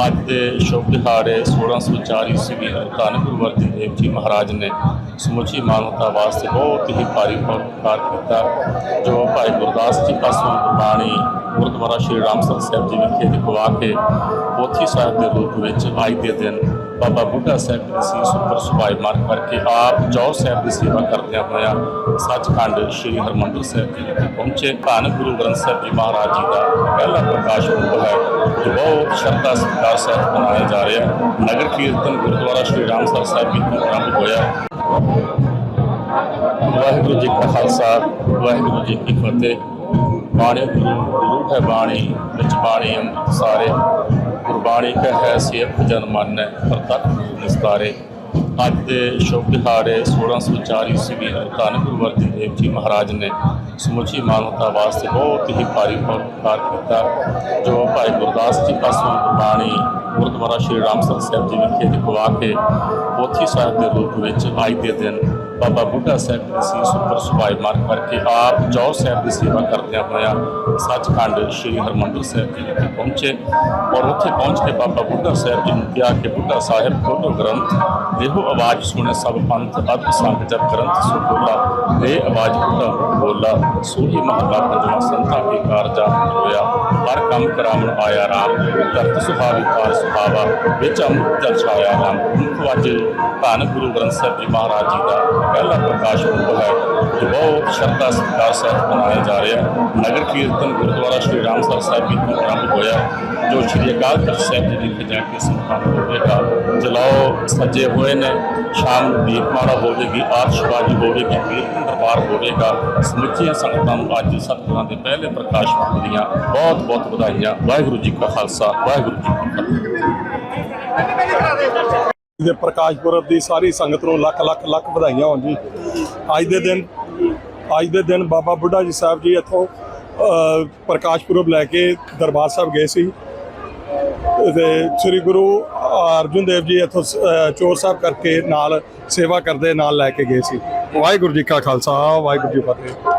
ਅੱਜ ਦੇ ਸ਼ੁਭ ਦਿਹਾੜੇ 1604 ਈਸਵੀ ਨੂੰ ਧੰਨ ਗੁਰੂ ਦੇਵ ਜੀ ਮਹਾਰਾਜ ਨੇ ਸਮੁੱਚੀ ਮਾਨਵਤਾ ਵਾਸਤੇ ਬਹੁਤ ਹੀ ਭਾਰੀ ਪਰਉਪਕਾਰ ਕੀਤਾ, ਜੋ ਭਾਈ ਗੁਰਦਾਸ ਜੀ ਪਾਸੋਂ ਗੁਰਬਾਣੀ ਗੁਰਦੁਆਰਾ ਸ਼੍ਰੀ ਰਾਮਸਰ ਸਾਹਿਬ ਜੀ ਵਿਖੇ ਲਿਖਵਾ ਕੇ ਪੋਥੀ ਸਾਹਿਬ ਦੇ ਰੂਪ ਵਿੱਚ ਅੱਜ ਦੇ ਦਿਨ ਬਾਬਾ ਬੁੱਢਾ ਸਾਹਿਬ ਦੀ ਸੀਸ ਉੱਪਰ ਮਾਰਗ ਕਰਕੇ ਆਪ ਜੌਰ ਸਾਹਿਬ ਦੀ ਸੇਵਾ ਕਰਦਿਆਂ ਹੋਇਆਂ ਸੱਚਖੰਡ ਸ੍ਰੀ ਹਰਮੰਦਰ ਸਾਹਿਬ ਜੀ ਵਿਖੇ ਪਹੁੰਚੇ। ਧੰਨ ਗੁਰੂ ਗ੍ਰੰਥ ਸਾਹਿਬ ਜੀ ਮਹਾਰਾਜ ਜੀ ਦਾ ਪਹਿਲਾ ਪ੍ਰਕਾਸ਼ ਪੁਰਬ ਹੈ, ਜੋ ਬਹੁਤ ਸ਼ਰਧਾ ਸਤਿਕਾਰ ਸਹਿਤ ਮਨਾਇਆ ਜਾ ਰਿਹਾ ਨਗਰ ਕੀਰਤਨ ਗੁਰਦੁਆਰਾ ਸ਼੍ਰੀ ਰਾਮਸਰ ਸਾਹਿਬ ਜੀ ਤੋਂ ਆਰੰਭ ਹੋਇਆ। ਵਾਹਿਗੁਰੂ ਜੀ ਕਾ ਖਾਲਸਾ, ਵਾਹਿਗੁਰੂ ਜੀ ਕੀ ਫਤਿਹ। ਬਾਣੀ ਗੁਰੂ ਗੁਰੂ ਹੈ ਬਾਣੀ, ਵਿੱਚ ਬਾਣੀ ਅੰਮ੍ਰਿਤ ਸਾਰੇ ਗੁਰਬਾਣੀ ਕਾ ਹੈ ਸਿਰਫ ਜਨ ਮਨ ਪ੍ਰਤੱਖ ਨਿਸਤਾਰੇ। ਅੱਜ ਦੇ ਸ਼ੁਭ ਦਿਹਾੜੇ 1604 ਈਸਵੀ ਨੂੰ ਧੰਨ ਗੁਰੂ ਅਰਜਨ ਦੇਵ ਜੀ ਮਹਾਰਾਜ ਨੇ ਸਮੁੱਚੀ ਮਾਨਵਤਾ ਵਾਸਤੇ ਬਹੁਤ ਹੀ ਭਾਰੀ ਪਰਉਪਕਾਰ ਕੀਤਾ, ਜੋ ਭਾਈ ਗੁਰਦਾਸ ਜੀ ਪਾਸੋਂ ਗੁਰਬਾਣੀ ਗੁਰਦੁਆਰਾ ਸ਼੍ਰੀ ਰਾਮਸਰ ਸਾਹਿਬ ਜੀ ਵਿਖੇ ਲਿਖਵਾ ਕੇ ਪੋਥੀ ਸਾਹਿਬ ਦੇ ਰੂਪ ਵਿੱਚ ਅੱਜ ਦੇ ਦਿਨ ਬਾਬਾ ਬੁੱਢਾ ਸਾਹਿਬ ਦੀ ਸੀਸ ਉੱਪਰ ਸੁਭਾਈਮਾਨ ਕਰਕੇ ਆਪ ਜੌਰ ਸਾਹਿਬ ਦੀ ਸੇਵਾ ਕਰਦਿਆਂ ਹੋਇਆਂ ਸੱਚਖੰਡ ਸ੍ਰੀ ਹਰਮੰਦਰ ਸਾਹਿਬ ਜੀ ਵਿਖੇ ਪਹੁੰਚੇ ਔਰ ਉੱਥੇ ਪਹੁੰਚ ਕੇ ਬਾਬਾ ਬੁੱਢਾ ਸਾਹਿਬ ਜੀ ਨੂੰ ਕਿਹਾ ਕਿ ਬੁੱਢਾ ਸਾਹਿਬ ਖੋਲੋ ਗ੍ਰੰਥ ਦੇਹੋ ਆਵਾਜ਼ ਸੁਣੇ ਸਭ ਪੰਥ ਅਦ ਸੰਗ ਜਪ ਗ੍ਰੰਥ ਸੋ ਬੋਲਾ ਦੇ ਆਵਾਜ਼ ਬੁੱਢਾ ਬੋਲਾ ਸੋਹੀ ਮਹੱਲਾ ਪੰਜਵਾਂ ਸੰਤਾਂ ਕੀ ਕਾਰਜਾ ਹੋਇਆ ਹਰ ਕੰਮ ਆਇਆ ਰਾਮ, ਧਰਤ ਸੁਹਾਵੀ ਕਾਰ ਸੁਹਾਵਾ, ਵਿੱਚ ਅੰਮ੍ਰਿਤ ਜਲ ਛਾਇਆ ਰਾਮ। ਮੁਖ ਅੱਜ ਧੰਨ ਗੁਰੂ ਗ੍ਰੰਥ ਸਾਹਿਬ ਜੀ ਮਹਾਰਾਜ ਜੀ ਦਾ ਪਹਿਲਾ ਪ੍ਰਕਾਸ਼ ਪੁਰਬ ਹੈ, ਜੋ ਬਹੁਤ ਸ਼ਰਧਾ ਸਤਿਕਾਰ ਸਹਿਤ ਮਨਾਇਆ ਜਾ ਰਿਹਾ ਨਗਰ ਕੀਰਤਨ ਗੁਰਦੁਆਰਾ ਸ਼੍ਰੀ ਰਾਮਸਰ ਸਾਹਿਬ ਜੀ ਤੋਂ ਆਰੰਭ ਹੋਇਆ, ਜੋ ਸ਼੍ਰੀ ਅਕਾਲ ਤਖਤ ਸਾਹਿਬ ਜੀ ਵਿਖੇ ਜਾ ਕੇ ਸੰਪੰਨ ਹੋਵੇਗਾ ਜਲਾਓ, ਸੱਜੇ ਹੋਏ ਨੇ, ਸ਼ਾਮ ਨੂੰ ਦੀਪਮਾਲਾ ਹੋਵੇਗੀ ਆਤਿਸ਼ਬਾਜ਼ੀ ਹੋਵੇਗੀ, ਕੀਰਤਨ ਦਰਬਾਰ ਹੋਵੇਗਾ। ਸਮੁੱਚੀਆਂ ਸੰਗਤਾਂ ਨੂੰ ਅੱਜ ਸਤਿਗੁਰਾਂ ਦੇ ਪਹਿਲੇ ਪ੍ਰਕਾਸ਼ ਪੁਰਬ ਦੀਆਂ ਬਹੁਤ ਬਹੁਤ ਵਧਾਈਆਂ ਵਾਹਿਗੁਰੂ ਜੀ ਕਾ ਖਾਲਸਾ ਵਾਹਿਗੁਰੂ ਜੀ ਕੀ ਫਤਿਹ ਦੇ ਪ੍ਰਕਾਸ਼ ਪੁਰਬ ਦੀ ਸਾਰੀ ਸੰਗਤ ਨੂੰ ਲੱਖ ਲੱਖ ਲੱਖ ਵਧਾਈਆਂ ਹੋਣ ਜੀ। ਅੱਜ ਦੇ ਦਿਨ, ਅੱਜ ਦੇ ਦਿਨ ਬਾਬਾ ਬੁੱਢਾ ਜੀ ਸਾਹਿਬ ਜੀ ਇੱਥੋਂ ਪ੍ਰਕਾਸ਼ ਪੁਰਬ ਲੈ ਕੇ ਦਰਬਾਰ ਸਾਹਿਬ ਗਏ ਸੀ। ਤੇ ਸ੍ਰੀ ਗੁਰੂ ਅਰਜਨ ਦੇਵ ਜੀ ਇੱਥੋਂ ਚੋਰ ਸਾਹਿਬ ਕਰਕੇ ਨਾਲ ਸੇਵਾ ਕਰਦੇ, ਨਾਲ ਲੈ ਕੇ ਗਏ ਸੀ। ਵਾਹਿਗੁਰੂ ਜੀ ਕਾ ਖਾਲਸਾ, ਵਾਹਿਗੁਰੂ ਜੀ ਫਤਿਹ।